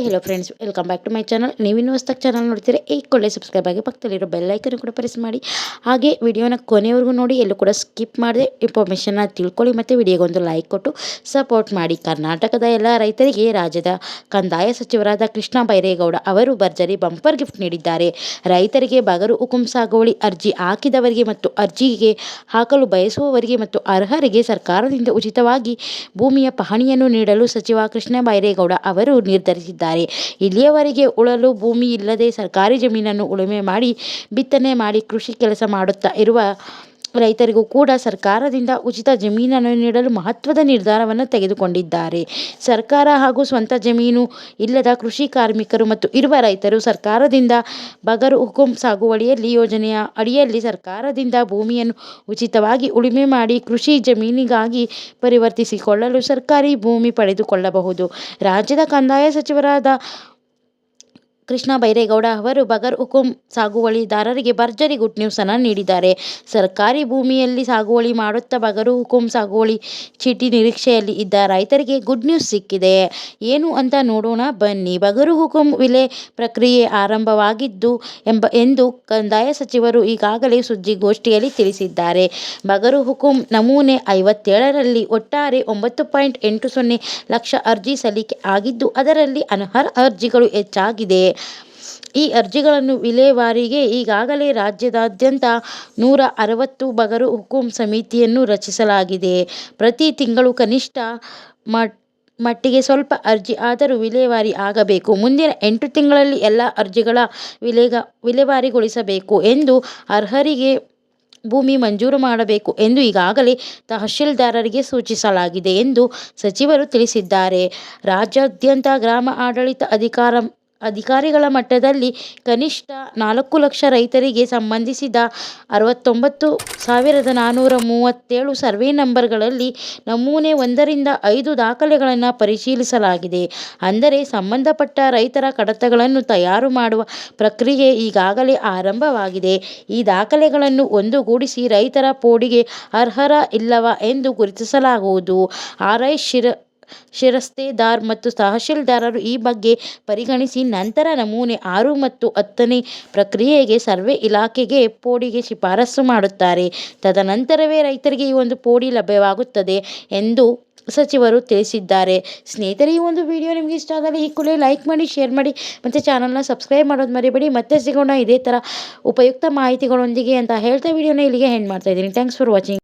Hi hello friends welcome back to my channel ನೀವಿನ್ನೂ ಹೊಸ್ದಾಗಿ channel ನೋಡ್ತೀರಾ ಈ ಕೊಳ್ಳೆ ಸಬ್ಸ್ಕ್ರೈಬ್ ಆಗಿ ಪಕ್ಕದಲ್ಲಿರೋ ಬೆಲ್ಲೈಕನ್ನು ಕೂಡ ಪ್ರೆಸ್ ಮಾಡಿ. ಹಾಗೆ ವಿಡಿಯೋನ ಕೊನೆವರೆಗೂ ನೋಡಿ, ಎಲ್ಲೂ ಕೂಡ ಸ್ಕಿಪ್ ಮಾಡದೆ ಇನ್ಫಾರ್ಮೇಷನ್ನ ತಿಳ್ಕೊಳ್ಳಿ ಮತ್ತು ವಿಡಿಯೋಗೊಂದು ಲೈಕ್ ಕೊಟ್ಟು ಸಪೋರ್ಟ್ ಮಾಡಿ. ಕರ್ನಾಟಕದ ಎಲ್ಲ ರೈತರಿಗೆ, ರಾಜ್ಯದ ಕಂದಾಯ ಸಚಿವರಾದ ಕೃಷ್ಣ ಬೈರೇಗೌಡ ಅವರು ಭರ್ಜರಿ ಬಂಪರ್ ಗಿಫ್ಟ್ ನೀಡಿದ್ದಾರೆ. ರೈತರಿಗೆ ಬಗರು ಹುಕುಂ ಸಾಗುವಳಿ ಅರ್ಜಿ ಹಾಕಿದವರಿಗೆ ಮತ್ತು ಅರ್ಜಿಗೆ ಹಾಕಲು ಬಯಸುವವರಿಗೆ ಮತ್ತು ಅರ್ಹರಿಗೆ ಸರ್ಕಾರದಿಂದ ಉಚಿತವಾಗಿ ಭೂಮಿಯ ಪಹಣಿಯನ್ನು ನೀಡಲು ಸಚಿವ ಕೃಷ್ಣ ಬೈರೇಗೌಡ ಅವರು ನಿರ್ಧರಿಸಿದ್ದಾರೆ. ಇಲ್ಲಿಯವರೆಗೆ ಉಳಲು ಭೂಮಿ ಇಲ್ಲದೆ ಸರ್ಕಾರಿ ಜಮೀನನ್ನು ಉಳುಮೆ ಮಾಡಿ ಬಿತ್ತನೆ ಮಾಡಿ ಕೃಷಿ ಕೆಲಸ ಮಾಡುತ್ತಾ ಇರುವ ರೈತರಿಗೂ ಕೂಡ ಸರ್ಕಾರದಿಂದ ಉಚಿತ ಜಮೀನನ್ನು ನೀಡಲು ಮಹತ್ವದ ನಿರ್ಧಾರವನ್ನು ತೆಗೆದುಕೊಂಡಿದ್ದಾರೆ. ಸರ್ಕಾರ ಹಾಗೂ ಸ್ವಂತ ಜಮೀನು ಇಲ್ಲದ ಕೃಷಿ ಕಾರ್ಮಿಕರು ಮತ್ತು ಇರುವ ರೈತರು ಸರ್ಕಾರದಿಂದ ಬಗರು ಹುಕುಂ ಸಾಗುವಳಿಯಲ್ಲಿ ಯೋಜನೆಯ ಅಡಿಯಲ್ಲಿ ಸರ್ಕಾರದಿಂದ ಭೂಮಿಯನ್ನು ಉಚಿತವಾಗಿ ಉಳುಮೆ ಮಾಡಿ ಕೃಷಿ ಜಮೀನಿಗಾಗಿ ಪರಿವರ್ತಿಸಿಕೊಳ್ಳಲು ಸರ್ಕಾರಿ ಭೂಮಿ ಪಡೆದುಕೊಳ್ಳಬಹುದು. ರಾಜ್ಯದ ಕಂದಾಯ ಸಚಿವರಾದ ಕೃಷ್ಣ ಬೈರೇಗೌಡ ಅವರು ಬಗರ್ ಹುಕುಂ ಸಾಗುವಳಿದಾರರಿಗೆ ಭರ್ಜರಿ ಗುಡ್ ನ್ಯೂಸನ್ನು ನೀಡಿದ್ದಾರೆ. ಸರ್ಕಾರಿ ಭೂಮಿಯಲ್ಲಿ ಸಾಗುವಳಿ ಮಾಡುತ್ತಾ ಬಗರು ಹುಕುಂ ಸಾಗುವಳಿ ಚೀಟಿ ನಿರೀಕ್ಷೆಯಲ್ಲಿ ಇದ್ದ ರೈತರಿಗೆ ಗುಡ್ ನ್ಯೂಸ್ ಸಿಕ್ಕಿದೆ. ಏನು ಅಂತ ನೋಡೋಣ. ಬನ್ನಿ. ಬಗರು ಹುಕುಂ ವಿಲೆ ಪ್ರಕ್ರಿಯೆ ಆರಂಭವಾಗಿದ್ದು ಎಂಬ ಎಂದು ಕಂದಾಯ ಸಚಿವರು ಈಗಾಗಲೇ ಸುದ್ದಿಗೋಷ್ಠಿಯಲ್ಲಿ ತಿಳಿಸಿದ್ದಾರೆ. ಬಗರು ಹುಕುಂ ನಮೂನೆ ಐವತ್ತೇಳರಲ್ಲಿ ಒಟ್ಟಾರೆ ಒಂಬತ್ತು ಪಾಯಿಂಟ್ ಎಂಟು ಸೊನ್ನೆ ಲಕ್ಷ ಅರ್ಜಿ ಸಲ್ಲಿಕೆ ಆಗಿದ್ದು, ಅದರಲ್ಲಿ ಅನರ್ಹ ಅರ್ಜಿಗಳು ಹೆಚ್ಚಾಗಿದೆ. ಈ ಅರ್ಜಿಗಳನ್ನು ವಿಲೇವಾರಿಗೆ ಈಗಾಗಲೇ ರಾಜ್ಯದಾದ್ಯಂತ ನೂರ ಅರವತ್ತು ಬಗರು ಹುಕುಂ ಸಮಿತಿಯನ್ನು ರಚಿಸಲಾಗಿದೆ. ಪ್ರತಿ ತಿಂಗಳು ಕನಿಷ್ಠ ಮಟ್ಟಿಗೆ ಸ್ವಲ್ಪ ಅರ್ಜಿ ಆದರೂ ವಿಲೇವಾರಿ ಆಗಬೇಕು. ಮುಂದಿನ ಎಂಟು ತಿಂಗಳಲ್ಲಿ ಎಲ್ಲ ಅರ್ಜಿಗಳ ವಿಲೇಗ, ವಿಲೇವಾರಿಗೊಳಿಸಬೇಕು ಎಂದು ಅರ್ಹರಿಗೆ ಭೂಮಿ ಮಂಜೂರು ಮಾಡಬೇಕು ಎಂದು ಈಗಾಗಲೇ ತಹಶೀಲ್ದಾರರಿಗೆ ಸೂಚಿಸಲಾಗಿದೆ ಎಂದು ಸಚಿವರು ತಿಳಿಸಿದ್ದಾರೆ. ರಾಜ್ಯಾದ್ಯಂತ ಗ್ರಾಮ ಆಡಳಿತ ಅಧಿಕಾರ ಅಧಿಕಾರಿಗಳ ಮಟ್ಟದಲ್ಲಿ ಕನಿಷ್ಠ ನಾಲ್ಕು ಲಕ್ಷ ರೈತರಿಗೆ ಸಂಬಂಧಿಸಿದ ಅರವತ್ತೊಂಬತ್ತು ಸಾವಿರದ ನಾನ್ನೂರ ಮೂವತ್ತೇಳು ಸರ್ವೆ ನಂಬರ್ಗಳಲ್ಲಿ ನಮೂನೆ ಒಂದರಿಂದ ಐದು ದಾಖಲೆಗಳನ್ನು ಪರಿಶೀಲಿಸಲಾಗಿದೆ. ಅಂದರೆ ಸಂಬಂಧಪಟ್ಟ ರೈತರ ಕಡತಗಳನ್ನು ತಯಾರು ಮಾಡುವ ಪ್ರಕ್ರಿಯೆ ಈಗಾಗಲೇ ಆರಂಭವಾಗಿದೆ. ಈ ದಾಖಲೆಗಳನ್ನು ಒಂದುಗೂಡಿಸಿ ರೈತರ ಪೋಡಿಗೆ ಅರ್ಹರ ಇಲ್ಲವ ಎಂದು ಗುರುತಿಸಲಾಗುವುದು. ಆರ್ಐ ಶಿರ ಶಿರಸ್ತೇದಾರ್ ಮತ್ತು ತಹಶೀಲ್ದಾರರು ಈ ಬಗ್ಗೆ ಪರಿಗಣಿಸಿ ನಂತರ ನಮೂನೆ ಆರು ಮತ್ತು ಹತ್ತನೇ ಪ್ರಕ್ರಿಯೆಗೆ ಸರ್ವೆ ಇಲಾಖೆಗೆ ಪೋಡಿಗೆ ಶಿಫಾರಸು ಮಾಡುತ್ತಾರೆ. ತದನಂತರವೇ ರೈತರಿಗೆ ಈ ಒಂದು ಪೋಡಿ ಲಭ್ಯವಾಗುತ್ತದೆ ಎಂದು ಸಚಿವರು ತಿಳಿಸಿದ್ದಾರೆ. ಸ್ನೇಹಿತರೆ, ಈ ಒಂದು ವಿಡಿಯೋ ನಿಮಗೆ ಇಷ್ಟ ಆದರೆ ಈ ಕೂಡಲೇ ಲೈಕ್ ಮಾಡಿ, ಶೇರ್ ಮಾಡಿ, ಮತ್ತು ಚಾನಲ್ನ ಸಬ್ಸ್ಕ್ರೈಬ್ ಮಾಡೋದು ಮರಿಬೇಡಿ. ಮತ್ತೆ ಸಿಗೋಣ ಇದೇ ಥರ ಉಪಯುಕ್ತ ಮಾಹಿತಿಗಳೊಂದಿಗೆ ಅಂತ ಹೇಳ್ತಾ ವಿಡಿಯೋನ ಇಲ್ಲಿಗೆ ಹೆಂಡ್ ಮಾಡ್ತಾ ಇದ್ದೀನಿ. Thanks for watching